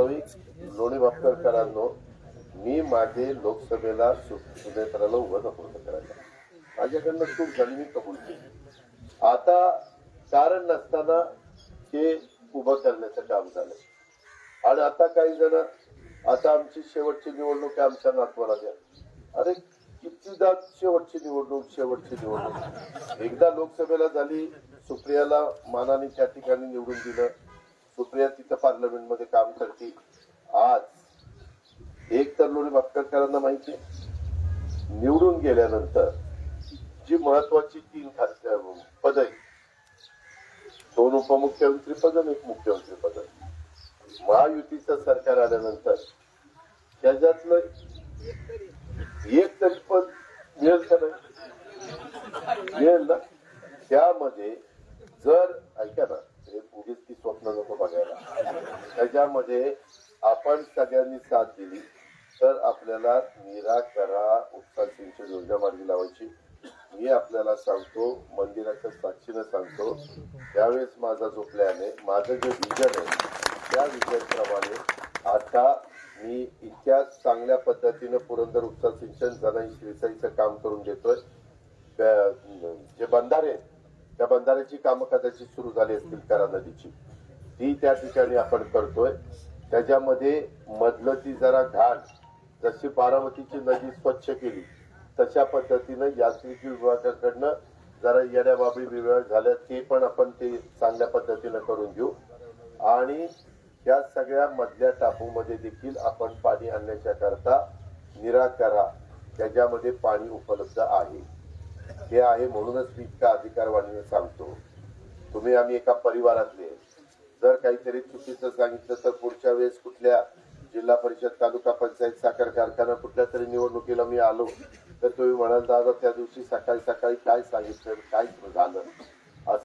लोणी भापकरकरांनो मी माझे लोकसभेला सुनेत्राला उभं नको करायला. माझ्याकडनं चूक झाली मी कबूल केली. आता कारण नसताना हे उभं करण्याचं काम झालं. आणि आता काही जण आता आमची शेवटची निवडणूक आहे आमच्या नातवाला द्या. अरे कितीदा शेवटची निवडणूक शेवटची निवडणूक. एकदा लोकसभेला झाली सुप्रियाला मानाने त्या ठिकाणी निवडून दिलं. सुप्रिया तिथं पार्लमेंटमध्ये काम करते. आज एक तर लोणी भापकरकरांना माहिती आहे. निवडून गेल्यानंतर जी महत्वाची तीन खास- पद आहेत. दोन उपमुख्यमंत्री पद आणि एक मुख्यमंत्री पद. महायुतीचं सरकार आल्यानंतर त्याच्यातलं एक तरी पद मिळेल का नाही? मिळेल ना? त्यामध्ये जर ऐका ना हे उगीच ती स्वप्न नको बघायला. त्याच्यामध्ये आपण सगळ्यांनी साथ दिली तर आपल्याला निराकरा उपसा सिंचन योजना मार्गी लावायची. मी आपल्याला सांगतो मंदिराच्या साक्षीनं सांगतो त्यावेळेस माझा जो प्लॅन आहे माझं जे विजन आहे त्या विजन प्रमाणे आता मी इतक्या चांगल्या पद्धतीनं पुरंदर उपसा सिंचन जनाई शिरसाईचं काम करून देतोय. जे बंधारे आहेत, त्या बंधाऱ्याची कामं कदाचित सुरू झाली असतील करा नदीची ती त्या ठिकाणी आपण करतोय. त्याच्यामध्ये मधलं ती जरा घाण जशी बारामतीची नदी स्वच्छ केली तशा पद्धतीनं यांत्रिकी विभागाकडनं जरा येण्या बाबी विभाग झाल्या ते पण आपण ते चांगल्या पद्धतीनं करून घेऊ. आणि या सगळ्या मधल्या टापूमध्ये देखील आपण पाणी आणण्याच्या करता निराकरा त्याच्यामध्ये पाणी उपलब्ध आहे. हे आहे म्हणूनच मी इतका अधिकारवाणीने सांगतो. तुम्ही आम्ही एका परिवारातले जर काहीतरी चुकीचं सांगितलं तर पुढच्या वेळेस कुठल्या जिल्हा परिषद तालुका पंचायत साखर कारखाना कुठल्या तरी निवडणुकीला मी आलो तर तुम्ही म्हणाल दादा त्या दिवशी सकाळी सकाळी काय सांगितलं? काय झालं?